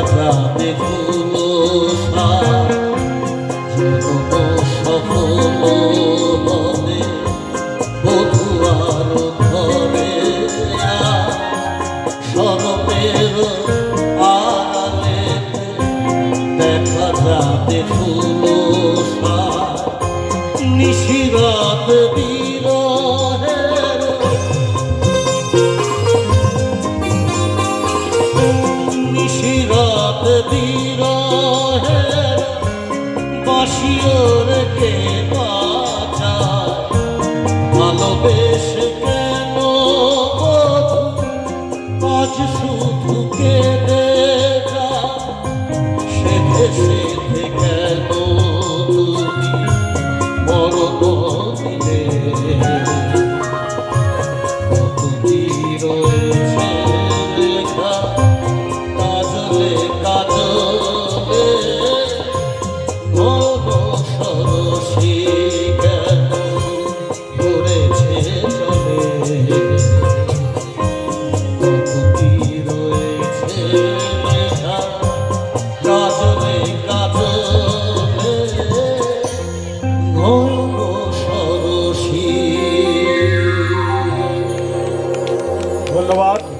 যাবে ফুলো নিশিরাত বিরহের বিরহের বাসিওর কে বাঁচায় ভালোবেসে ধন্যবাদ।